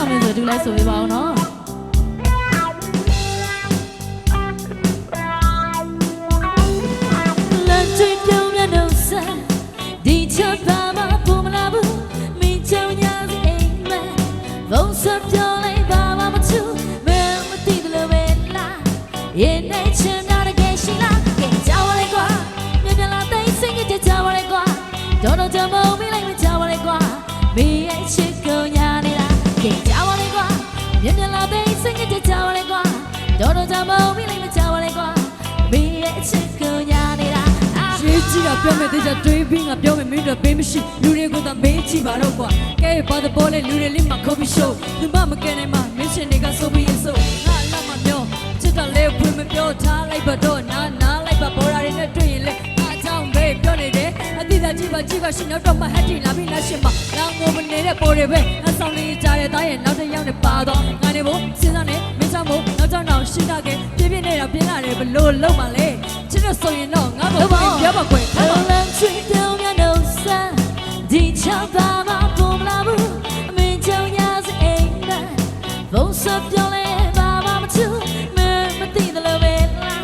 အောင်မယ်ဆိုတူလိုက်ဆိုပေးပါအောင်နော် လမ်းကျွေးပြုံးမြတ်တော့ဆန်ဒီချက်ပါမပုံမလာဘူးမင်းချောင်းညာစီအိမ်မက်ဘုံစပြောလိုက်ပါမမချူမင်းမသိတယ်လို့ပဲလားရင်နဲ့ချင်တာတကယ်ရှိလားကဲကြောက်လိုက်ကွာမြင်မြင်လာသိစိတ်ကြကြောက်လိုက်ကွာတော့တော့ကြမုံမိလိုက်မကြောက်လိုက်ကွာမင်းရဲ့ချ တော့တော့ကြမုံမိလိုက်မကြောက်လိုက်ကွာမင်းရဲ့ချစ်ကိုညာနေတာအာရေးကြည့်တာပြောမယ်တေချာတွေးပြီးငါပြောမယ်မင်းတို့ဘေးမရှိလူတွေကိုသာမေးကြည့်ပါတော့ကွာကဲဘာသဘောလဲလူတွေလေးမှာခုတ်ပြီးရှုပ်သူမမကဲနိုင်မှာမင်းရှင်တွေကဆိုပြီးရဆိုငါလက်မပြောချစ်တော့လေဖွင့်မပြောထားလိုက်ပါတော့နာနာ တိအကျကြည့်ပါကြည့်ပါရှင်တော့တော့မဟတ်တီလာပြီးလားရှင်မလောင်ကိုမနေတဲ့ပေါ်တွေပဲငါဆောင်နေကြတဲ့သားရဲ့နောက်တစ်ယောက်နဲ့ပါတော့ငါနေဖို့စဉ်းစားနေမင်းချမို့နောက်ကြောင်တော့ရှင်းတာကပြပြနေတာပြင်းလာတယ်ဘလို့လုံးပါလေချစ်တော့ဆိုရင်တော့ငါ့ကိုပြောပါခွေအလံချွေပြုံးမြတ်လို့ဆန်းဒီချောင်းသားမပုံမလာဘူးအမင်းချောင်းညာစအိမ်မက်ဘုံစပြောလဲဘာမှမချူမင်းမသိတယ်လို့ပဲလား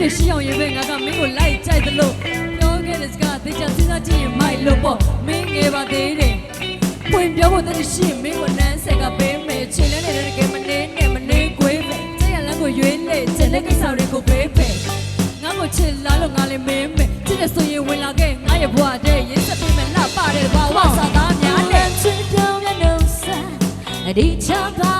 ငယ်ချင်းတွေရှိအောင်ရေးပဲငါကမင်းကိုလိုက်ကြိုက်တယ်လို့ပြောခဲ့တဲ့စကားသိချစဉ်းစားကြည့်ရင်မိုက်လို့ပေါ့မင်းငယ်ပါသေးတယ်ပွင့်ပြောဖို့တည်းရှိရင်မင်းကိုနန်းဆက်ကပေးမယ်ချင်တဲ့နေတဲ့တကယ်မနေနဲ့မနေခွေးပဲကျရလမ်းကိုရွေးလေချင်တဲ့ကိစ္စတွေကိုပေးပဲငါ့ကိုချစ်လာလို့ငါလည်းမင်းမယ်ချစ်တဲ့ဆိုရင်ဝင်လာခဲ့ငါရဲ့ဘဝတည်းရင်းဆက်ပေးမယ်လှပတဲ့ဘာဝစာသားများလနဲ့မ်းချွေပြုံးမြတ်လို့ဆန်းဒီချောင်းသားမပုံ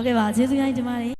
ဟုတ်ကဲ့ပါကျေးဇူးများကြီးတင်ပါတယ်